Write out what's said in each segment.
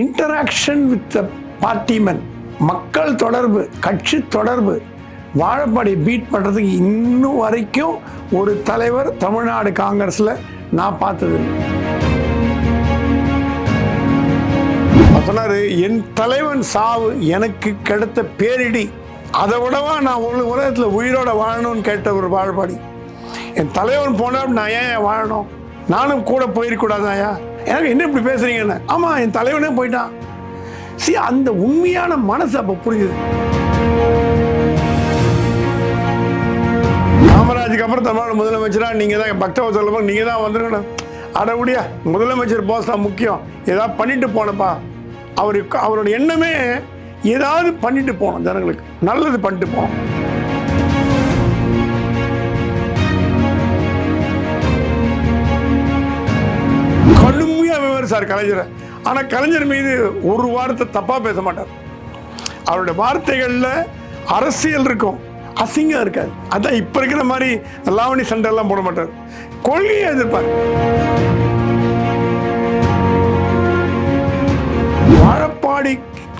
Interaction with the பார்ட்டிமன் மக்கள் தொடர்பு கட்சி தொடர்பு. வாழப்பாடி பீட் பண்ணுறதுக்கு இன்னும் வரைக்கும் ஒரு தலைவர் தமிழ்நாடு காங்கிரஸில் நான் பார்த்தது சொன்னார் என் தலைவன் சாவு எனக்கு கிடைத்த பேரிடி. அதை விடவா நான் ஒரு உலகத்தில் உயிரோட வாழணும்னு கேட்ட ஒரு வாழ்பாடி என் தலைவன் போனால் நான் ஏன் வாழணும்? நானும் கூட போயிருக்கூடாதாயா எனக்கு என்ன இப்படி பேசுறீங்கன்னு? ஆமா என் தலைவனே போயிட்டான். சி அந்த உண்மையான மனசு அப்ப புரிஞ்சுது காமராஜுக்கு அப்புறம் தமிழ்நாடு முதலமைச்சரா? நீங்க தான் பக்தவசலம் நீங்க தான் வந்துருக்கணும் அட முதலமைச்சர் போஸ் தான் முக்கியம். ஏதாவது பண்ணிட்டு போனப்பா. அவருக்கு அவரோட எண்ணமே ஏதாவது பண்ணிட்டு போகணும் ஜனங்களுக்கு. நல்லது பண்ணிட்டு போகணும் கடுமையா சார் கலைஞர். ஆனால் கலைஞர் மீது ஒரு வார்த்தை தப்பாக பேச மாட்டார். அவருடைய வார்த்தைகளில் அரசியல் இருக்கும். அசிங்கம் இருக்காது. அதான் இப்போ இருக்கிற மாதிரி லாவணி சண்டெல்லாம் போட மாட்டார். கொள்கையை எதிர்ப்பார். வாழப்பாடி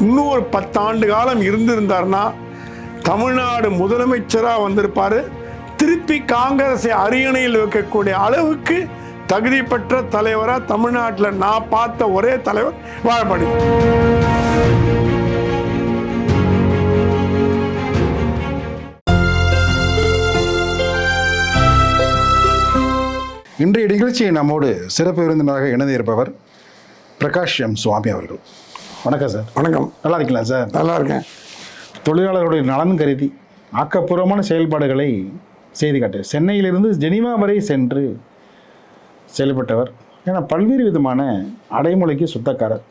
இன்னும் ஒரு பத்தாண்டு காலம் இருந்திருந்தார்னா தமிழ்நாடு முதலமைச்சராக வந்திருப்பார். திருப்பி காங்கிரஸை அரியணையில் வைக்கக்கூடிய அளவுக்கு தகுதி பெற்ற தலைவரா தமிழ்நாட்டில் நான் பார்த்த ஒரே தலைவர் வாழப்பாடி இன்றைய நிகழ்ச்சியை நம்மோடு சிறப்பு விருந்தினராக இணைந்து இருப்பவர் பிரகாஷ் எம். சுவாமி அவர்கள். வணக்கம் சார். வணக்கம். நல்லா இருக்கீங்களா சார்? நல்லா இருக்கேன். தொழிலாளர்களுடைய நலன் கருதி ஆக்கப்பூர்வமான செயல்பாடுகளை செய்து காட்டு. சென்னையிலிருந்து ஜெனீவா வரை சென்று செயல்பட்டவர். ஏன்னா பல்வேறு விதமான அடைமொழிக்கு சுத்தக்காரர்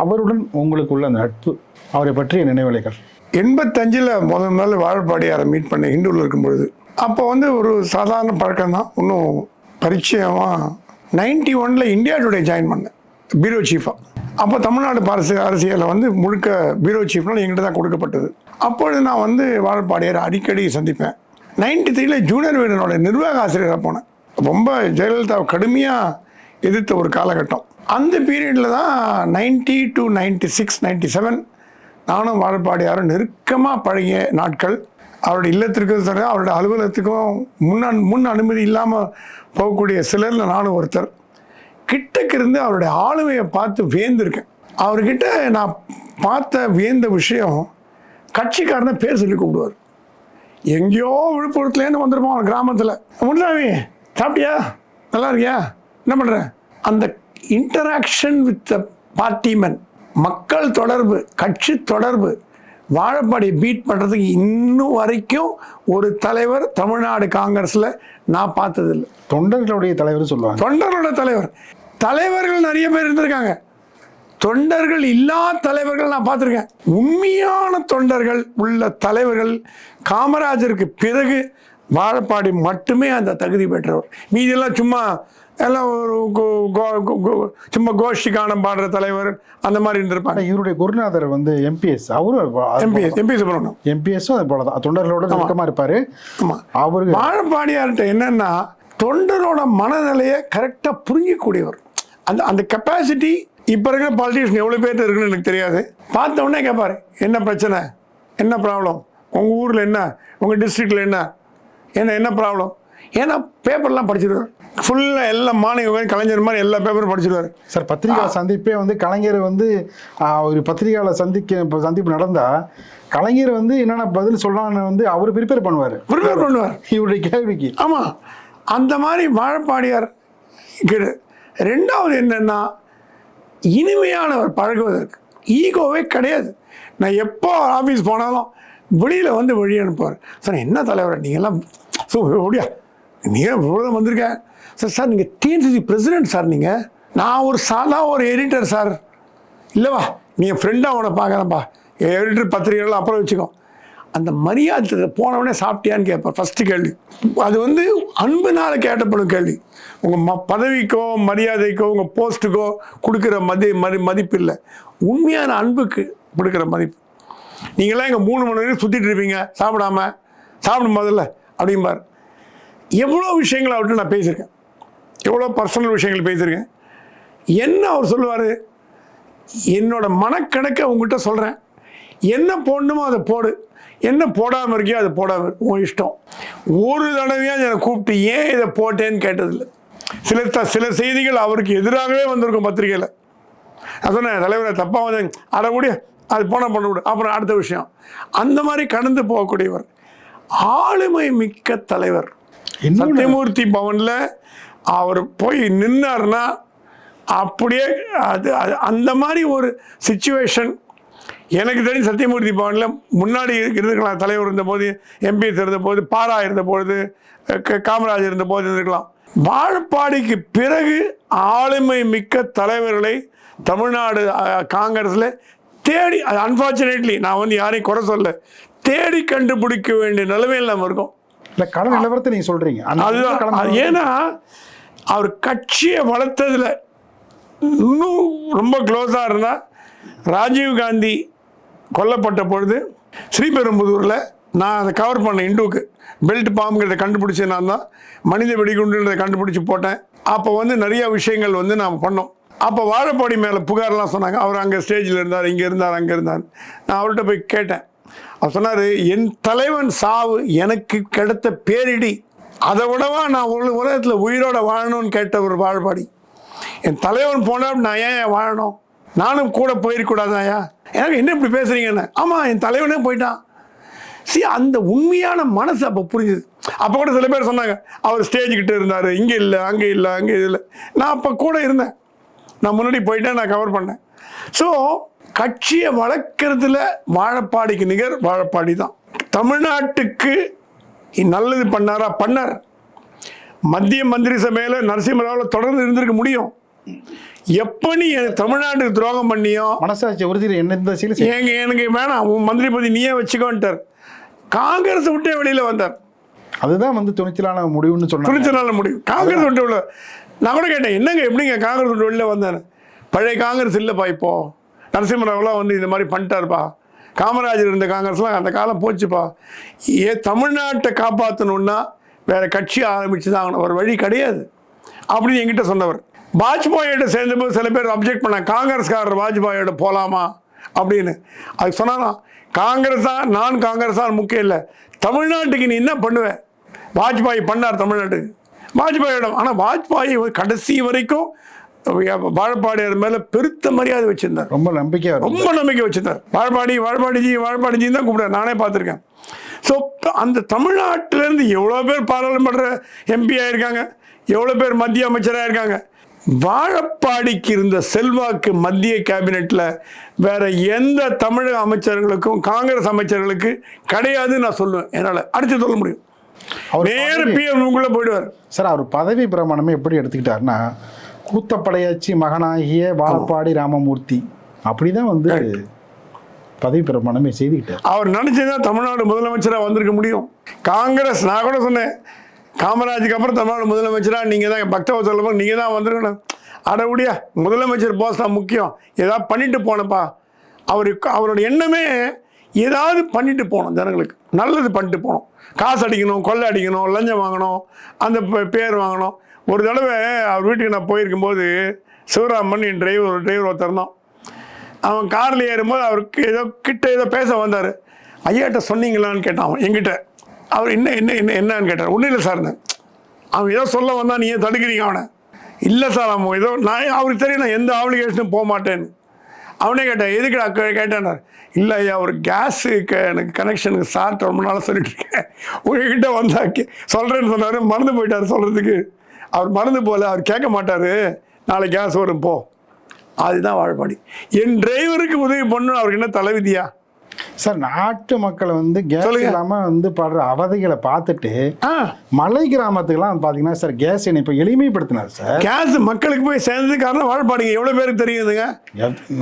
அவருடன் உங்களுக்குள்ள அந்த நட்பு அவரை பற்றிய நினைவலைகள். எண்பத்தஞ்சில் முதல் முதல்ல வாழ்பாடியாரை மீட் பண்ண ஹிந்துவில் இருக்கும் பொழுது அப்போ வந்து ஒரு சாதாரண பழக்கம் தான் இன்னும் பரிச்சயமாக நைன்டி ஒனில் இந்தியா டுடே ஜாயின் பண்ணேன் பீரோ சீஃபாக அப்போ தமிழ்நாடு அரசு அரசியலில் வந்து முழுக்க பீரோ சீஃப்னால் எங்கிட்ட தான் கொடுக்கப்பட்டது. அப்பொழுது நான் வந்து வாழ்பாடியாரை அடிக்கடி சந்திப்பேன். நைன்டி த்ரீல ஜூனியர் வீடனோட நிர்வாக ஆசிரியராக போனேன். ரொம்ப ஜெயலலிதாவை கடுமையாக எதிர்த்த ஒரு காலகட்டம். அந்த பீரியடில் தான் ninety two ninety six ninety seven நானும் வாழப்பாடியாரும் நெருக்கமாக பழகிய நாட்கள். அவருடைய இல்லத்திற்கும் சரி அவருடைய அலுவலகத்துக்கும் முன் அனு- முன் அனுமதி இல்லாமல் போகக்கூடிய சிலரில் நானும் ஒருத்தர். கிட்டக்கு இருந்து அவருடைய ஆளுமையை பார்த்து வியந்திருக்கேன். அவர்கிட்ட நான் பார்த்த வியந்த விஷயம் கட்சிக்காரனை பேர் சொல்லி கூப்பிடுவார். எங்கேயோ விழுப்புரத்துலேருந்து வந்திருப்போம் அவர் கிராமத்தில். முன்னாவே சாப்பிட்டியா? நல்லா இருக்கியா என்ன பண்ணுற அந்த இன்டராக்ஷன் வித் த பார்ட்டிமன் மக்கள் தொடர்பு கட்சி தொடர்பு வாழப்பாடி பீட் பண்ணுறதுக்கு இன்னும் வரைக்கும் ஒரு தலைவர் தமிழ்நாடு காங்கிரஸில் நான் பார்த்ததில்லை. தொண்டர்களுடைய தலைவர் சொல்லுவாங்க. தொண்டர்களோட தலைவர். தலைவர்கள் நிறைய பேர் இருந்திருக்காங்க. தொண்டர்கள் இல்லா தலைவர்கள் நான் பார்த்துருக்கேன். உண்மையான தொண்டர்கள் உள்ள தலைவர்கள் காமராஜருக்கு பிறகு வாழப்பாடி மட்டுமே அந்த தகுதி பெற்றவர். மீதியெல்லாம் சும்மா எல்லாம் ஒரு சும்மா கோஷ்டி கானம் பாடுற தலைவர் அந்த மாதிரி இருந்திருப்பாங்க. இவருடைய குருநாதர் வந்து எம்பிஎஸ் அவரும் எம்பி எம்பி சுப்பிரமணியம் எம்பிஎஸும் அது போல தான். தொண்டர்களோட நெருக்கமா இருப்பாரு. அவரு வாழப்பாடியார்கிட்ட என்னன்னா தொண்டரோட மனநிலையை கரெக்டாக புரிஞ்சக்கூடியவர். அந்த அந்த கெப்பாசிட்டி இப்போ இருக்கிற பாலிட்டிஷியன் எவ்வளோ பேர்ட்ட இருக்குன்னு எனக்கு தெரியாது. பார்த்த உடனே கேட்பாரு என்ன பிரச்சனை? என்ன ப்ராப்ளம் உங்கள் ஊரில் என்ன? உங்கள் டிஸ்ட்ரிக்டில் என்ன? என்ன என்ன ப்ராப்ளம் ஏன்னா பேப்பர்லாம் படிச்சிருவார் ஃபுல்லாக எல்லா மாநில கலைஞர் மாதிரி எல்லா பேப்பரும் படிச்சிருவார் சார் பத்திரிகை சந்திப்பே வந்து கலைஞர் வந்து ஒரு பத்திரிகையாளர் சந்திக்க இப்ப சந்திப்பு நடந்தா கலைஞர் வந்து என்னென்ன பதில் சொல்லலாம்னு வந்து அவர் ப்ரிப்பேர் பண்ணுவார். ப்ரிப்பேர் பண்ணுவார். இவருடைய கேள்விக்கு. ஆமாம் அந்த மாதிரி வாழப்பாடியார் கிடு ரெண்டாவது என்னன்னா இனிமையானவர் பழகுவதற்கு. ஈகோவே கிடையாது. நான் எப்போ ஆஃபீஸ் போனாலும் வெளியில் வந்து வழி அனுப்புவார். சார் என்ன தலைவர் நீங்கள்லாம் ஸோ ஓடியா நீங்கள் இவ்வளோ வந்திருக்க? சார் சார் நீங்கள் டிஎன்சிசி பிரசிடென்ட் சார் நீங்கள் நான் ஒரு சாதா ஒரு எடிட்டர் சார். இல்லைவா நீங்கள் என் ஃப்ரெண்டாக உன பார்க்குறேன்ப்பா. எடிட்டர் பத்திரிகைகள் அப்புறம் வச்சுக்கோ. அந்த மரியாதை போனவொடனே சாப்பிட்டியான்னு கேட்பேன் ஃபஸ்ட்டு கேள்வி. அது வந்து அன்புனால் கேட்டப்படும் கேள்வி. உங்கள் ம பதவிக்கோ மரியாதைக்கோ உங்கள் போஸ்ட்டுக்கோ கொடுக்குற மதி மதி மதிப்பு இல்லை. உண்மையான அன்புக்கு கொடுக்குற மதிப்பு. நீங்களாம் இங்கே மூணு மணி வரைக்கும் சுற்றிட்டு இருப்பீங்க சாப்பிடாம. சாப்பிடும் முதல்ல அப்படிம்பார். எவ்வளோ விஷயங்களை அவர்கிட்ட நான் பேசியிருக்கேன். எவ்வளோ பர்சனல் விஷயங்கள் பேசியிருக்கேன். என்ன அவர் சொல்லுவார்? என்னோட மனக்கணக்கை உங்ககிட்ட சொல்கிறேன் என்ன போடணுமோ அதை போடு. என்ன போடாமல் இருக்கியோ அதை போடாமல் உன் இஷ்டம். ஒரு தடவையாக என்னை கூப்பிட்டு ஏன் இதை போட்டேன்னு கேட்டதில்லை. சில த சில செய்திகள் அவருக்கு எதிராகவே வந்திருக்கும் பத்திரிகையில். நான் தலைவரை தப்பாக வந்து அடக்கூடிய அது போனால் பண்ண விடு. அப்புறம் அடுத்த விஷயம். அந்த மாதிரி கடந்து போகக்கூடியவர். ஆளுமை மிக்க தலைவர். சத்தியமூர்த்தி பவனில் அவர் போய் நின்னார்னா அப்படியே அது அந்த மாதிரி ஒரு சுச்சுவேஷன் எனக்கு தெரிஞ்ச சத்தியமூர்த்தி பவனில் முன்னாடி இருந்திருக்கலாம். தலைவர் இருந்தபோது எம்பி இருந்தபோது பாரா இருந்தபோது க- காமராஜர் இருந்தபோது இருந்திருக்கலாம். வாழப்பாடிக்கு பிறகு ஆளுமை மிக்க தலைவர்களை தமிழ்நாடு காங்கிரஸில் தேடி அது அன்ஃபார்ச்சுனேட்லி நான் வந்து யாரையும் குறை சொல்ல தேடி கண்டுபிடிக்க வேண்டிய நிலைமையில் நம்ம இருக்கோம். இல்லை கள நிலவரத்தை நீங்கள் சொல்கிறீங்க அதுதான் ஏன்னா அவர் கட்சியை வளர்த்ததுல இன்னும் ரொம்ப க்ளோஸாக இருந்தால் ராஜீவ் காந்தி கொல்லப்பட்ட பொழுது ஸ்ரீபெரும்புதூரில் நான் அதை கவர் பண்ணேன் இண்டுவுக்கு பெல்ட் பாம்புங்கிறத கண்டுபிடிச்சி நான் தான். மனித வெடிகுண்டுன்றதை கண்டுபிடிச்சி போட்டேன். அப்போ வந்து நிறைய விஷயங்கள் வந்து நாம் பண்ணோம். அப்போ வாழைப்பாடி மேலே புகார்லாம் சொன்னாங்க. அவர் அங்கே ஸ்டேஜில் இருந்தார் இங்கே இருந்தார் அங்கே இருந்தார் நான் அவர்கிட்ட போய் கேட்டேன். அவர் சொன்னார் என் தலைவன் சாவு எனக்கு கிடைத்த பேரிடி. அதை விடவா நான் ஒரு உலகத்தில் உயிரோட வாழணும்னு கேட்ட ஒரு வாழ்பாடி. என் தலைவன் போனால் நான் ஏன் வாழணும்? நானும் கூட போயிருக்கூடாதாயா எனக்கு என்ன இப்படி பேசுகிறீங்கன்னு ஆமாம் என் தலைவனே போயிட்டான். சி அந்த உண்மையான மனசு அப்போ புரிஞ்சுது. அப்போ கூட சில பேர் சொன்னாங்க அவர் ஸ்டேஜ் இருந்தார். இங்கே இல்லை அங்கே இல்லை அங்கே இல்லை. நான் அப்போ கூட இருந்தேன். நான் முன்னாடி போயிட்டேன் நான் கவர் பண்ணேன். ஸோ கட்சியை வளர்க்கறதுல வாழப்பாடிக்கு நிகர் வாழப்பாடி தான். தமிழ்நாட்டுக்கு நல்லது பண்ணாரா? பண்ணார். மத்திய மந்திரி சபையில் நரசிம்மராவில் தொடர்ந்து இருந்திருக்க முடியும். எப்போ நீ தமிழ்நாட்டுக்கு துரோகம் பண்ணியோ? மனசாட்சி உறுதியில் என்ன இந்த ஏங்க எனக்கு வேணாம். உன் மந்திரி பதி நீயே வச்சுக்கோன்ட்டார். காங்கிரஸ் விட்டே வெளியில் வந்தார். அதுதான் வந்து துணிச்சலான முடிவுன்னு சொன்னாங்க. துணிச்சலால முடியும் காங்கிரஸ் விட்டு உள்ள நான் கூட கேட்டேன் என்னங்க எப்படிங்க காங்கிரஸ் விட்டு வெளியில் வந்தார் பழைய காங்கிரஸ் இல்லைப்பா இப்போ. நரசிம்மராவெலாம் வந்து இந்த மாதிரி பண்ணிட்டாருப்பா. காமராஜர் இருந்த காங்கிரஸ்லாம் அந்த காலம் போச்சுப்பா. ஏ தமிழ்நாட்டை காப்பாற்றணுன்னா வேற கட்சி ஆரம்பிச்சு தான் ஆகணும் ஒரு வழி கிடையாது. அப்படின்னு என்கிட்ட சொன்னவர். வாஜ்பாயோட சேர்ந்தபோது சில பேர் அப்ஜெக்ட் பண்ணாங்க. காங்கிரஸ்காரர் வாஜ்பாயோட போகலாமா அப்படின்னு. அது சொன்னாலாம் காங்கிரஸா? நான் காங்கிரஸா முக்கியம் இல்லை. தமிழ்நாட்டுக்கு நீ என்ன பண்ணுவேன் வாஜ்பாய் பண்ணார் தமிழ்நாட்டுக்கு. வாஜ்பாயோட ஆனால் வாஜ்பாய் கடைசி வரைக்கும் வாழப்பாடியார் மேலே பெருத்த மரியாதை வச்சிருந்தார். ரொம்ப இருக்கும் ரொம்ப நம்பிக்கை வச்சிருந்தார். வாழ்பாடி வாழ்பாடிஜி வாழ்பாடிஜி தான் கூப்பிடுறாரு. நானே பார்த்துருக்கேன். ஸோ அந்த தமிழ்நாட்டிலேருந்து எவ்வளோ பேர் பாராளுமன்ற எம்பி ஆயிருக்காங்க. எவ்வளோ பேர் மத்திய அமைச்சராக இருக்காங்க. வாழப்பாடிக்கு இருந்த செல்வாக்கு மத்திய கேபினெட்டில் வேற எந்த தமிழக அமைச்சர்களுக்கும் காங்கிரஸ் அமைச்சர்களுக்கு கிடையாதுன்னு நான் சொல்லுவேன். என்னால் அடிச்சு சொல்ல முடியும். அவர் நேர பிஎம்குள்ளே போயிடுவார். சார் அவர் பதவி பிரமாணமே எப்படி எடுத்துக்கிட்டாருன்னா கூத்தப்படையாச்சி மகனாகிய வாழப்பாடி ராமமூர்த்தி. அப்படிதான் வந்து பதவி பிரமாணமே செய்துக்கிட்டார். அவர் நினைச்சதுதான் தமிழ்நாடு முதலமைச்சராக வந்திருக்க முடியும். காங்கிரஸ் நான் கூட சொன்னேன் காமராஜுக்கு அப்புறம் தமிழ்நாடு முதலமைச்சராக நீங்கள் தான் பக்தவசலம் நீங்கள் தான் வந்திருக்கணும். அட முடியா முதலமைச்சர் போஸ்ட் தான் முக்கியம். ஏதாவது பண்ணிட்டு போனப்பா. அவருக்கு அவரோட எண்ணமே ஏதாவது பண்ணிட்டு போகணும் ஜனங்களுக்கு. நல்லது பண்ணிட்டு போகணும் காசு அடிக்கணும் கொள்ளை அடிக்கணும் லஞ்சம் வாங்கணும் அந்த பேர் வாங்கணும். ஒரு தடவை அவர் வீட்டுக்கு நான் போயிருக்கும்போது சிவராமன் என் டிரைவர் ஒரு டிரைவர் ஒருத்தர் தான் அவன் காரில் ஏறும்போது அவருக்கு ஏதோ கிட்ட ஏதோ பேச வந்தார். ஐயாட்ட சொன்னீங்களான்னு கேட்டான் அவன் என்கிட்ட. அவர் என்ன என்ன என்ன என்னன்னு கேட்டார். ஒன்றும் இல்லை சார் அவன் ஏதோ சொல்ல வந்தான் நீ ஏன் தடுக்கிறீங்க அவனை. இல்லை சார் அவன் ஏதோ நான் அவருக்கு தெரியும் நான் எந்த ஆப்ளிகேஷனும் போக மாட்டேன்னு. அவனே கேட்டான் எதுக்குடா கே- கேட்டேன்னார் இல்லை ஐயா ஒரு கேஸு க எனக்கு கனெக்ஷனுக்கு சார் ரொம்ப நாளாக சொல்லிட்டு இருக்கேன். உங்ககிட்ட வந்தா சொல்கிறேன்னு சொன்னார் மறந்து போயிட்டார் சொல்கிறதுக்கு அவர் மறந்து போகல அவர் கேட்க மாட்டார். நாளைக்கு கேஸ் வரும் போ. அதுதான் வாழ்பாடி. என் டிரைவருக்கு உதவி பண்ணணும் அவருக்கு என்ன தலைவிதியா? சார் நாட்டு மக்களை வந்து கேஸ் சொல்லுங்க. இல்லாம வந்து படுற அவதிகளை பார்த்துட்டு மலை கிராமத்துக்கெல்லாம் பாத்தீங்கன்னா சார் கேஸ் இணைப்பை எளிமைப்படுத்தினார் சார். கேஸ் மக்களுக்கு போய் சேர்ந்தது காரணம் வாழ்பாடிங்க. எவ்வளோ பேருக்கு தெரியுதுங்க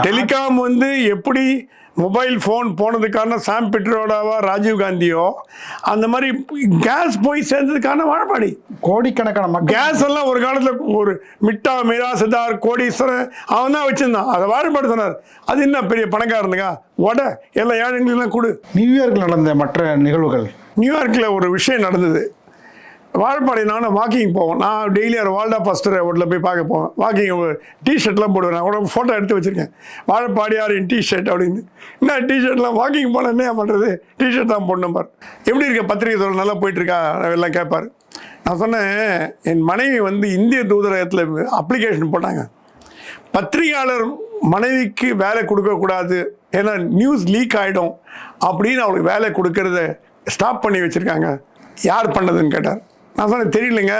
டெலிகாம் வந்து எப்படி மொபைல் ஃபோன் போனது காரணம் சாம் பெட்ரோடாவா ராஜீவ் காந்தியோ அந்த மாதிரி கேஸ் போய் சேர்ந்தது காரணம் வாழ்பாடி கோடிக்கணக்கான மக்கள். கேஸ் எல்லாம் ஒரு காலத்தில் ஒரு மிட்டா மீரா சித்தார் கோடீஸ்வரன் அவன் தான் வச்சிருந்தான். அதை வாழ்பாடு சொன்னார். அது என்ன பெரிய பணக்காரனுங்க? உட எல்லா ஏழைங்களுக்கெல்லாம் கொடு. நியூயார்க்கில் நடந்த மற்ற நிகழ்வுகள். நியூயார்க்கில் ஒரு விஷயம் நடந்தது. வாழப்பாடி நானும் வாக்கிங் போவோம். நான் டெய்லி ஒரு வால்டா பஸ்டர் ரோட்டில் போய் பார்க்க போவேன். வாக்கிங் டிஷர்ட்லாம் போடுவேன். நான் கூட ஃபோட்டோ எடுத்து வச்சுருக்கேன். வாழப்பாடியாரின் டிஷர்ட் அப்படின்னு. என்ன டிஷர்ட்லாம் வாக்கிங் போனால் என்ன பண்ணுறது டிஷர்ட் தான் போடணும் பார். எப்படி இருக்க பத்திரிகை துறை நல்லா போயிட்டுருக்கா? எல்லாம் கேட்பார். நான் சொன்னேன் என் மனைவி வந்து இந்திய தூதரகத்தில் அப்ளிகேஷன் போட்டாங்க. பத்திரிகையாளர் மனைவிக்கு வேலை கொடுக்கக்கூடாது ஏன்னா நியூஸ் லீக் ஆகிடும் அப்படின்னு அவளுக்கு வேலை கொடுக்கறத ஸ்டாப் பண்ணி வச்சுருக்காங்க. யார் பண்ணதுன்னு கேட்டார். நான் சொன்னேன் தெரியலங்க.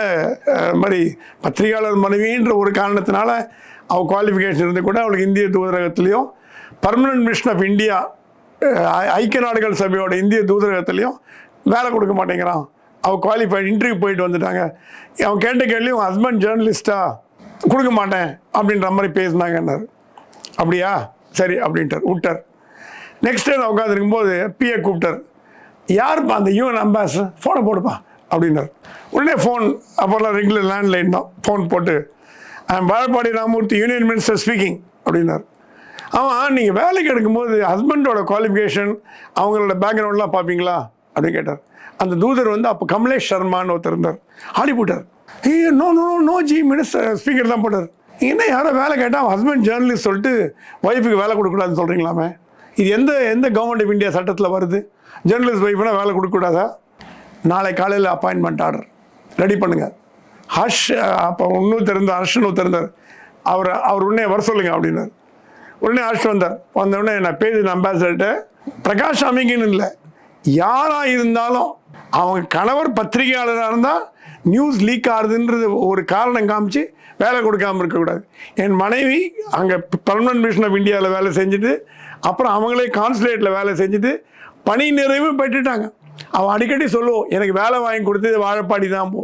இது மாதிரி பத்திரிகையாளர் மனைவின்ற ஒரு காரணத்தினால அவள் குவாலிஃபிகேஷன் இருந்து கூட அவளுக்கு இந்திய தூதரகத்துலேயும் பர்மனன்ட் மிஷன் ஆஃப் இந்தியா ஐக்கிய நாடுகள் சபையோட இந்திய தூதரகத்துலேயும் வேலை கொடுக்க மாட்டேங்கிறான். அவள் குவாலிஃபைட் இன்டர்வியூ போயிட்டு வந்துட்டாங்க. அவன் கேட்ட கேள்வி உன் ஹஸ்பண்ட் ஜேர்னலிஸ்டா கொடுக்க மாட்டேன். அப்படின்ற மாதிரி பேசினாங்கன்னாரு. அப்படியா? சரி அப்படின்ட்டார். விட்டார். நெக்ஸ்ட் டே நான் உட்காந்துருக்கும்போது பிஏ கூப்பிட்டார். யாருப்பா அந்த யூஎன் அம்பாசடர் ஃபோனை போடுப்பா. அப்படின்னார். உடனே ஃபோன் அப்போல்லாம் ரெகுலர் லேண்ட்லைன் தான். ஃபோன் போட்டு Vazhappadi Ramamurthy union minister speaking அப்படின்னார். ஆமாம் நீங்கள் வேலைக்கு எடுக்கும்போது ஹஸ்பண்டோட குவாலிஃபிகேஷன் அவங்களோட பேக்ரவுண்ட்லாம் பார்ப்பீங்களா? அப்படின்னு கேட்டார். அந்த தூதர் வந்து அப்போ கமலேஷ் சர்மான்னு ஒருத்தர் இருந்தார். ஆடி போட்டார். ஏ no no no G minister speaker தான் போட்டார். என்ன யாரோ வேலை கேட்டால் ஹஸ்பண்ட் ஜேர்னலிஸ்ட் சொல்லிட்டு ஒய்ஃபுக்கு வேலை கொடுக்கக்கூடாதுன்னு சொல்கிறீங்களாமே இது எந்த எந்த கவர்மெண்ட் ஆஃப் இந்தியா சட்டத்தில் வருது? ஜேர்னலிஸ்ட் ஒய்ஃப்னா வேலை கொடுக்கக்கூடாதா? நாளை காலையில் அப்பாயின்மெண்ட் ஆர்டர் ரெடி பண்ணுங்கள் ஹர்ஷ் அப்போ இன்னும் தெரிந்த ஹர்ஷ்னு தெரிந்தார். அவர் அவர் உடனே வர சொல்லுங்கள் அப்படின்னார். உடனே ஹர்ஷ் வந்தார். வந்த உடனே நான் பேசி அம்பாசிடர்கிட்ட பிரகாஷ் அமைக்கணும் இல்லை. யாராக இருந்தாலும் அவங்க கணவர் பத்திரிகையாளராக இருந்தால் நியூஸ் லீக் ஆகுதுன்றது ஒரு காரணம் காமிச்சு வேலை கொடுக்காம இருக்கக்கூடாது என் மனைவி அங்கே பர்மனன்ட் மிஷன் ஆஃப் இந்தியாவில் வேலை செஞ்சுட்டு அப்புறம் அவங்களே கான்சுலேட்டில் வேலை செஞ்சுட்டு பணி நிறைவு பெற்றுட்டாங்க. அவன் அடிக்கடி சொல்லுவோம் எனக்கு வேலை வாங்கி கொடுத்தது வாழப்பாடி தான் போ.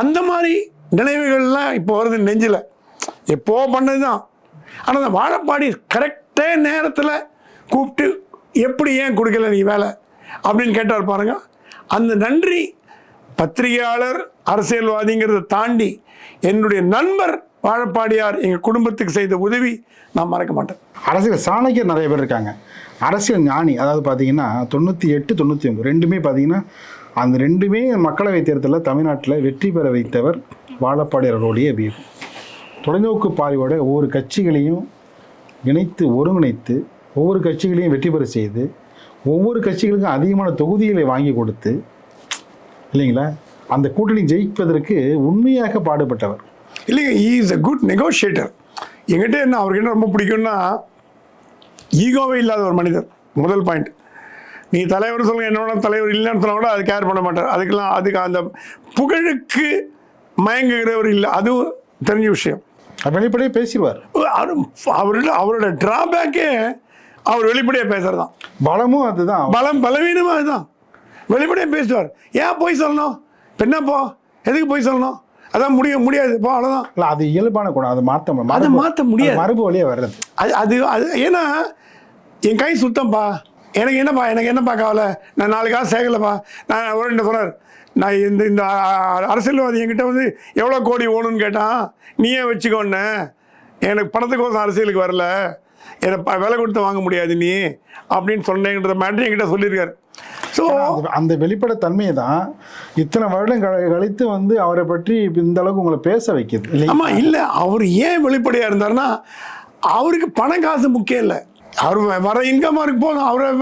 அந்த மாதிரி நினைவுகள்லாம் இப்போ வருது நெஞ்சில். எப்போ பண்ணது தான். ஆனால் அந்த வாழப்பாடி கரெக்டே நேரத்தில் கூப்பிட்டு எப்படி ஏன் கொடுக்கல நீ வேலை? அப்படின்னு கேட்டார் பாருங்க அந்த நன்றி பத்திரிகையாளர் அரசியல்வாதிங்கிறத தாண்டி என்னுடைய நண்பர் வாழப்பாடியார் எங்கள் குடும்பத்துக்கு செய்த உதவி நான் மறக்க மாட்டேன். அரசியல் சாணக்கியர் நிறைய பேர் இருக்காங்க. அரசியல் ஞானி அதாவது பார்த்தீங்கன்னா தொண்ணூற்றி எட்டு தொண்ணூற்றி ஒம்பது ரெண்டுமே பார்த்தீங்கன்னா அந்த ரெண்டுமே மக்களவைத் தேர்தலில் தமிழ்நாட்டில் வெற்றி பெற வைத்தவர் வாழப்பாடியார்களுடைய வீர். தொலைநோக்கு பார்வையோட ஒவ்வொரு கட்சிகளையும் இணைத்து ஒருங்கிணைத்து ஒவ்வொரு கட்சிகளையும் வெற்றி பெற செய்து ஒவ்வொரு கட்சிகளுக்கும் அதிகமான தொகுதிகளை வாங்கி கொடுத்து இல்லைங்களா? அந்த கூட்டணி ஜெயிப்பதற்கு உண்மையாக பாடுபட்டவர். இல்லைங்க இஸ் a குட் நெகோஷியேட்டர் எங்கிட்ட என்ன அவருக்கு என்ன ரொம்ப பிடிக்கும்னா ஈகோவே இல்லாத ஒரு மனிதர். முதல் பாயிண்ட் நீ தலைவர் சொல்லுங்க என்னோட தலைவர் இல்லைன்னு சொன்னா கூட அது கேர் பண்ண மாட்டார். அதுக்கெல்லாம் அதுக்கு அந்த புகழுக்கு மயங்குகிறவர் இல்லை. அதுவும் தெரிஞ்ச விஷயம். வெளிப்படையே பேசிடுவார். அவரு அவரோட அவரோட டிராபேக்கே அவர் வெளிப்படையாக பேசுறது தான் பலமும் அதுதான். பலம் பலவீனமாக அதுதான். வெளிப்படையாக பேசுவார். ஏன் போய் சொல்லணும்? இப்ப என்ன போ. எதுக்கு போய் சொல்லணும்? அதான் முடிய முடியாது. போ அவ்வளோதான் இல்ல அது இயல்பான குணம். அது மாற்ற அதை மாத்த முடியாது. மரபு வழியா வர்றது. அது அது அது ஏன்னா என் கை சுத்தம்ப்பா எனக்கு என்னப்பா எனக்கு என்னப்பா கவலை? நான் நாலு காசு சேர்க்கலப்பா. நான் ஒரு ரெண்டு சொன்னார். நான் இந்த இந்த அரசியல்வாதி என்கிட்ட வந்து எவ்வளோ கோடி ஓணுன்னு கேட்டான்? நீயே வச்சுக்கோன்னு எனக்கு பணத்துக்கோசம் அரசியலுக்கு வரல. என்னை விலை கொடுத்து வாங்க முடியாது நீ. அப்படின்னு சொன்னேன்ற மேட்ரு என்கிட்ட சொல்லியிருக்காரு. ஸோ அந்த- அந்த வெளிப்படை தன்மையை தான் இத்தனை வருடம் கழி- கழித்து வந்து அவரை பற்றி இந்த அளவுக்கு உங்களை பேச வைக்குது. ஆமாம் இல்லை. அவர் ஏன் வெளிப்படையாக இருந்தாருன்னா அவருக்கு பணம் காசு முக்கியம் இல்லை. அவர் வர இன்கம் அவருக்கு போதும். அவர்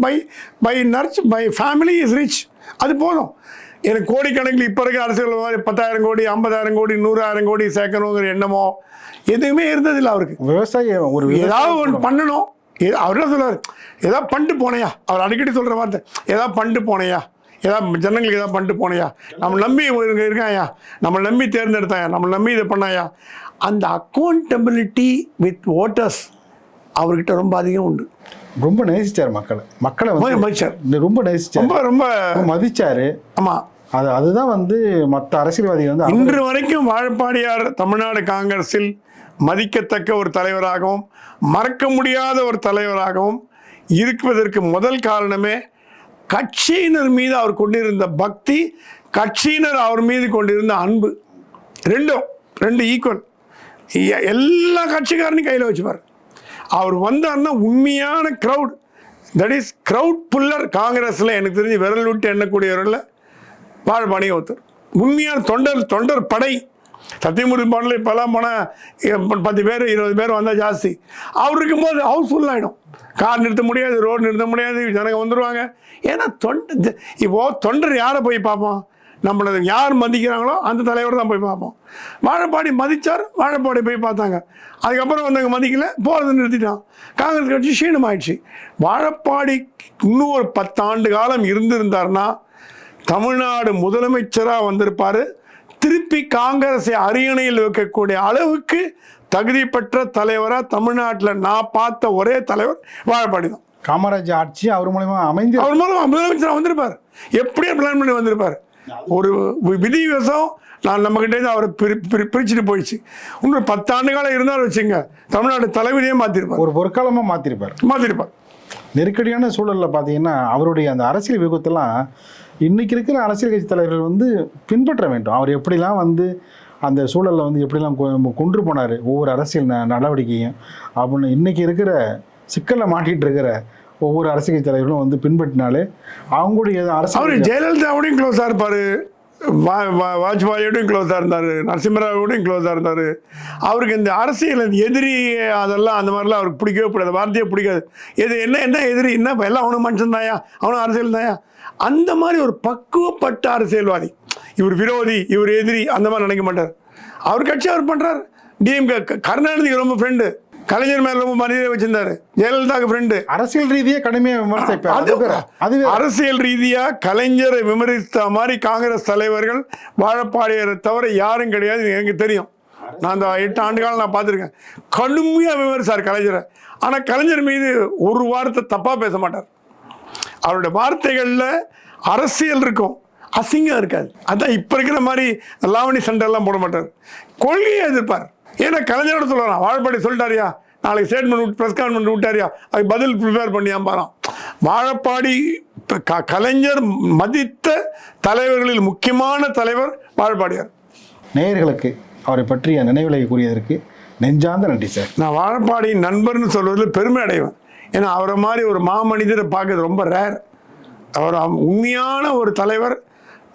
பை பை நர்ச் பை ஃபேமிலி இஸ் ரிச் அது போதும். எனக்கு கோடிக்கணக்கில் இப்போ இருக்க அரசியல் மாதிரி பத்தாயிரம் கோடி ஐம்பதாயிரம் கோடி நூறாயிரம் கோடி சேர்க்கணுங்கிற எண்ணமோ எதுவுமே இருந்ததில்லை அவருக்கு. விவசாயி ஒரு ஏதாவது ஒன்று பண்ணணும். அவர் என்ன சொல்றாரு? ஏதாவது பண்ணிட்டு போனையா? அவர் அடிக்கடி சொல்கிற வார்த்தை. ஏதாவது பண்ணிட்டு போனையா? ஏதாவது ஜனங்களுக்கு ஏதாவது பண்ணிட்டு போனையா? நம்ம நம்பி இவங்க இருக்காயா? நம்ம நம்பி தேர்ந்தெடுத்தாயா? நம்ம நம்பி இதை பண்ணாயா? அந்த அக்கௌண்டபிலிட்டி வித் ஓட்டர்ஸ் அவர்கிட்ட ரொம்ப அதிகம் உண்டு. ரொம்ப நேசிச்சார் மக்களை. மக்களை ரொம்ப வந்து மதிச்சார் ரொம்ப நேசிச்சார். ரொம்ப ரொம்ப மதிச்சாரு. ஆமாம் அது அதுதான் வந்து மற்ற அரசியல்வாதிகள் வந்து இன்று வரைக்கும் வாழப்பாடியார் தமிழ்நாடு காங்கிரஸில் மதிக்கத்தக்க ஒரு தலைவராகவும் மறக்க முடியாத ஒரு தலைவராகவும் இருப்பதற்கு முதல் காரணமே கட்சியினர் மீது அவர் கொண்டிருந்த பக்தி கட்சியினர் அவர் மீது கொண்டிருந்த அன்பு. ரெண்டும் ரெண்டு ஈக்குவல் எல்லா கட்சிக்காரனையும் கையில் வச்சுப்பார். அவர் வந்தார்னா உண்மையான crowd that is crowd puller காங்கிரஸில் எனக்கு தெரிஞ்சு விரல் விட்டு எண்ணக்கூடியவரில் வாழ்பாணி ஒருத்தர் உண்மையான தொண்டர் தொண்டர் படை. சத்தியமூர்த்தி பாண்டில் இப்போல்லாம் போனால் பத்து பேர் இருபது பேர் வந்தால் ஜாஸ்தி. அவர் இருக்கும்போது ஹவுஸ்ஃபுல் ஆகிடும் கார் நிறுத்த முடியாது ரோடு நிறுத்த முடியாது ஜனங்க வந்துடுவாங்க ஏன்னா தொண்டர் இப்போ தொண்டர் யாரை போய் பார்ப்போம் நம்மளை யார் மதிக்கிறாங்களோ அந்த தலைவர் தான் போய் பார்ப்போம் வாழைப்பாடி மதித்தார் வாழைப்பாடி போய் பார்த்தாங்க. அதுக்கப்புறம் வந்தவங்க மதிக்கல போகிறது நிறுத்திட்டான். காங்கிரஸ் கட்சி சீனமாயிடுச்சு வாழைப்பாடி இன்னும் ஒரு பத்தாண்டு காலம் இருந்திருந்தார்னா தமிழ்நாடு முதலமைச்சராக வந்திருப்பார். திருப்பி காங்கிரஸை அரியணையில் வைக்கக்கூடிய அளவுக்கு தகுதி பெற்ற தலைவராக தமிழ்நாட்டில் நான் பார்த்த ஒரே தலைவர் வாழைப்பாடி தான். காமராஜ் ஆட்சி அவர் மூலயமா அமைஞ்சு அவர் மூலம் முதலமைச்சராக வந்திருப்பார். எப்படியே பிளான் பண்ணி வந்திருப்பார். ஒரு வி- விதிவசம் நான் நம்மகிட்ட இருந்து அவரை பிரி பிரி- பிரிச்சுட்டு போயிடுச்சு. இன்னும் பத்தாண்டு காலம் இருந்தாலும் வச்சுங்க தமிழ்நாடு தலைவரையே மாற்றிருப்பார் ஒரு பொற்காலமாக மாற்றிருப்பார் மாற்றிருப்பார் நெருக்கடியான சூழலில் பார்த்தீங்கன்னா அவருடைய அந்த அரசியல் வியூகத்தெல்லாம் இன்னைக்கு இருக்கிற அரசியல் கட்சி தலைவர்கள் வந்து பின்பற்ற வேண்டும். அவர் எப்படிலாம் வந்து அந்த சூழலில் வந்து எப்படிலாம் கொ- கொண்டு போனார் ஒவ்வொரு அரசியல் நடவடிக்கையும் அப்படின்னு இன்னைக்கு இருக்கிற சிக்கலில் மாட்டிட்டு இருக்கிற ஒவ்வொரு அரசியல் தலைவர்களும் வந்து பின்பற்றினாலே அவங்களுடைய அவர் அரசியல் ஜெயலலிதாவோடையும் க்ளோஸாக இருப்பார். வா வாஜ்பாயோடையும் க்ளோஸாக இருந்தார். நரசிம்மராவோடையும் க்ளோஸாக இருந்தார். அவருக்கு இந்த அரசியல் எதிரி அதெல்லாம் அந்த மாதிரிலாம் அவருக்கு பிடிக்கவே பிடிக்காது. வார்த்தையே பிடிக்காது. எது என்ன என்ன எதிரி? என்ன எல்லாம் அவனும் மனுஷன் தாயா அவனும் அரசியல் தாயா அந்த மாதிரி ஒரு பக்குவப்பட்ட அரசியல்வாதி. இவர் விரோதி இவர் எதிரி அந்த மாதிரி நினைக்க மாட்டார். அவர் கட்சி அவர் பண்ணுறார் டிஎம்கே கருணாநிதிக்கு ரொம்ப ஃப்ரெண்டு கலைஞர் மேல ரொம்ப மரியாதை வச்சிருந்தாரு. ஜெயலலிதாவுக்கு ஃப்ரெண்டு அரசியல் ரீதியாக கடுமையாக விமர்சிப்பார். அரசியல் ரீதியா கலைஞரை விமர்சித்த மாதிரி காங்கிரஸ் தலைவர்கள் வாழப்பாடியரை தவிர யாரும் கிடையாது. எனக்கு தெரியும். நான் அந்த எட்டு ஆண்டு காலம் நான் பார்த்துருக்கேன். கடுமையா விமர்சார் கலைஞரை. ஆனா கலைஞர் மீது ஒரு வார்த்தை தப்பா பேச மாட்டார். அவருடைய வார்த்தைகள்ல அரசியல் இருக்கும். அசிங்கம் இருக்காது. அதான் இப்ப இருக்கிற மாதிரி லாவணி சண்டெல்லாம் போட மாட்டார். கொள்கையை எதிர்ப்பார். ஏன்னா கலைஞரோட சொல்லலாம். வாழப்பாடி சொல்லிட்டாரியா? நாளைக்கு ஸ்டேட்மெண்ட் ப்ரெஸ் கான்ஃபரன்ஸ் விட்டாரியா? அதுக்கு பதில் ப்ரிப்பேர் பண்ணியா பாராம். வாழப்பாடி க- கலைஞர் மதித்த தலைவர்களில் முக்கியமான தலைவர் வாழப்பாடியார். நேயர்களுக்கு அவரை பற்றிய நினைவுகளை கூறியதற்கு நெஞ்சார்ந்த நன்றி சார். நான் வாழப்பாடி நண்பர்னு சொல்வதில் பெருமை அடைவேன். ஏன்னா அவரை மாதிரி ஒரு மாமனிதரை பார்க்கறது ரொம்ப ரேர் அவர் உண்மையான ஒரு தலைவர்.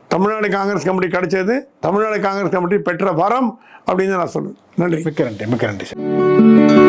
தமிழ்நாடு காங்கிரஸ் கமிட்டி கிடைச்சது. தமிழ்நாடு காங்கிரஸ் கமிட்டி பெற்ற வரம் அப்படின்னு நான் சொல்லுவேன் நன்றி. மிக்க நன்றி மிக்க நன்றி